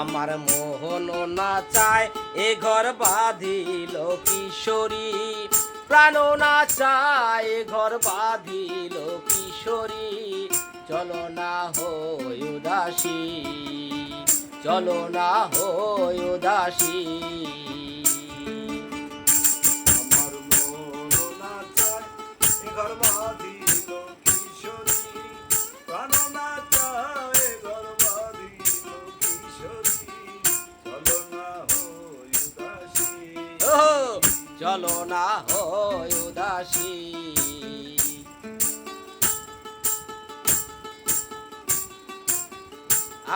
আমার মোহন না চায় এ ঘর বাঁধিল কিশোরী। প্রাণ না চায় এ ঘর বাঁধিল কিশোরী। চলো না হই উদাসী চলো না হই উদাসী। আমার ঘর বাঁধিল কিশোরী। ঘর বাঁধিল কিশোরী। চলো না হই উদাসী। ও চলো না হই উদাসী।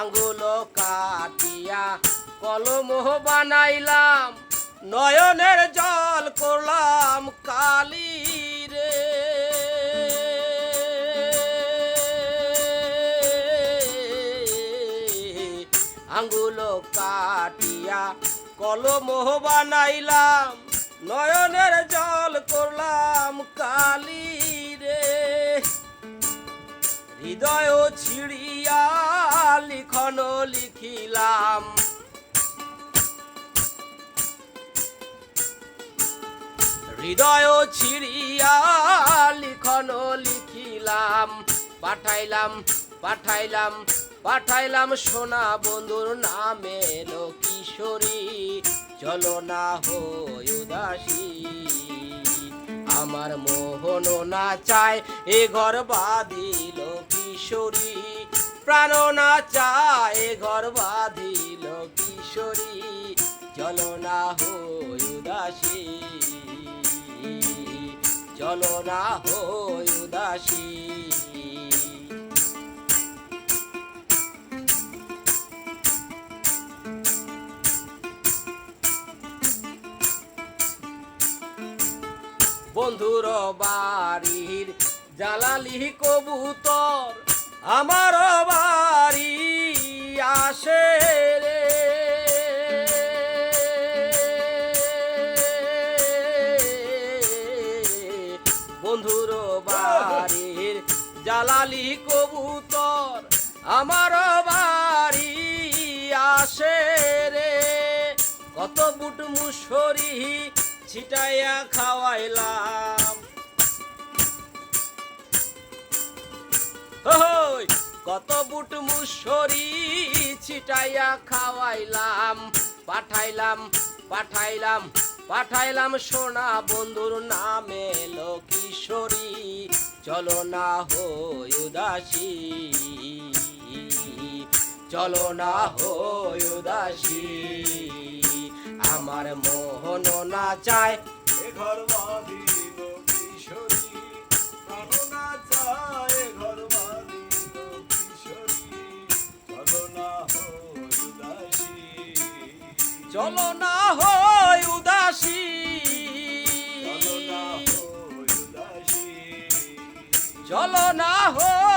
আঙ্গুল কাটিয়া কলম বানাইলাম, নয়নের জল করলাম কালি রে। আঙ্গুল কাটিয়া কলম বানাইলাম, নয়নের জল করলাম কালি রে। হৃদয় ছিড়িয়া লিখন লিখিলাম। হৃদয় ছিড়িয়া লিখন লিখিলাম। পাঠাইলাম পাঠাইলাম পাঠাইলাম সোনা বন্ধুর নামে কিশোরী। চলো না হই উদাসী, আমার মোহন না চায় এ ঘর বাঁধিল কিশোরী। প্রাণ না চায়, ঘর বাঁধিল কিশোরী। চলো না হই উদাসী। চলো না হই উদাসী। বন্ধুর বাড়ির জালালি কবুতর আমার বাড়ি আসে বন্ধুর বাড়ির জালালি কবুতর আমার বাড়ি আসে রে। কত বুট মুসরি ছিটাইয়া খাওয়াইলাম। কত বুট মুসরি ছিটাইয়া খাওয়াইলাম, পাঠাইলাম পাঠাইলাম পাঠাইলাম সোনা বন্ধুর নামে কিশোরী চলো না হই উদাসী, চলো না হই উদাসী। আমার মোহন না চায় ঘর বাঁধিল চলো না হই উদাসী। চলো না হই